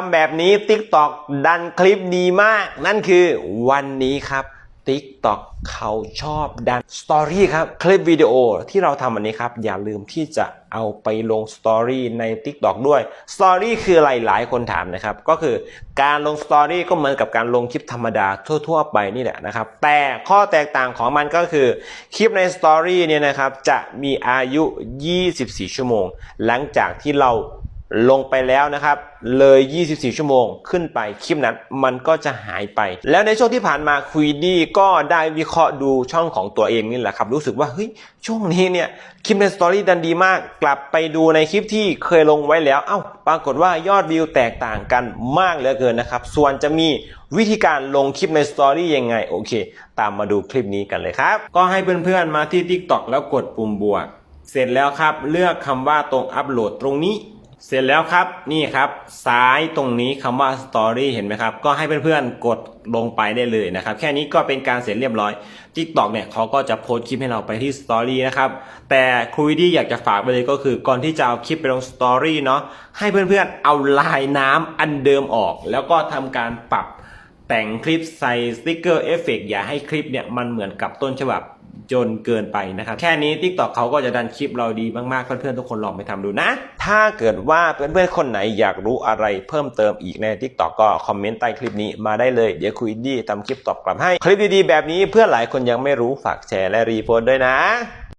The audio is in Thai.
ทำแบบนี้ TikTok ดันคลิปดีมาก นั่นคือวันนี้ครับ TikTok เขาชอบดันสตอรี่ครับ คลิปวิดีโอที่เราทำอันนี้ครับ อย่าลืมที่จะเอาไปลงสตอรี่ใน TikTok ด้วยสตอรี่คืออะไรหลายคนถามนะครับ ก็คือการลงสตอรี่ก็เหมือนกับการลงคลิปธรรมดาทั่ว ๆ ไปนี่แหละนะครับ แต่ข้อแตกต่างของมันก็คือคลิปในสตอรี่เนี่ยนะครับจะมีอายุ 24 ชั่วโมง หลังจากที่เรา ลงไปแล้วนะครับ เลย 24 ชั่วโมงขึ้นไปคลิปนั้นมันก็จะหายไป แล้วในช่วงที่ผ่านมาคุยดีก็ได้วิเคราะห์ดูช่องของตัวเองนี่แหละครับ รู้สึกว่าเฮ้ยช่วงนี้เนี่ยคลิปในสตอรี่ดันดีมาก กลับไปดูในคลิปที่เคยลงไว้แล้ว เอ้า ปรากฏว่ายอดวิวแตกต่างกันมากเหลือเกินนะครับ ส่วนจะมีวิธีการลงคลิปในสตอรี่ยังไง โอเค ตามมาดูคลิปนี้กันเลยครับ ก็ให้เพื่อนๆมาที่ TikTok แล้วกดปุ่มบวก เสร็จแล้วครับ เลือกคำว่าตรงอัปโหลดตรงนี้ เสร็จแล้วครับนี่ครับ ซ้ายตรงนี้คำว่า Story เห็นไหมครับ ก็ให้เพื่อนๆกดลงไปได้เลยนะครับ แค่นี้ก็เป็นการเสร็จเรียบร้อย TikTok เนี่ยเขาก็จะโพสคลิปให้เราไปที่ Story นะครับ แต่ครูวิดี้อยากจะฝากไปเลยก็คือ ก่อนที่จะเอาคลิปไปลง Story เนาะให้เพื่อนๆเอาลายน้ำอันเดิมออก แล้วก็ทำการปรับแต่งคลิปใส่สติ๊กเกอร์เอฟเฟกอย่าให้คลิปเนี่ยมันเหมือนกับต้นฉบับ จนเกินไปนะครับ แค่นี้ t ิ k t o k เขาก็จะดันคลิปเราดีมากๆ เพื่อนๆ ทุกคนลองไปทำดูนะ ถ้าเกิดว่าเพื่อนๆ คนไหนอยากรู้อะไรเพิ่มเติมอีกใน t ิ k t o k ก็คอมเมนต์ใต้คลิปนี้มาได้เลย เดี๋ยวคุยดีทำคลิปตอบกลับให้ คลิปดีๆ แบบนี้เพื่อนหลายคนยังไม่รู้ฝากแชร์และรีโพสต์ด้วยนะ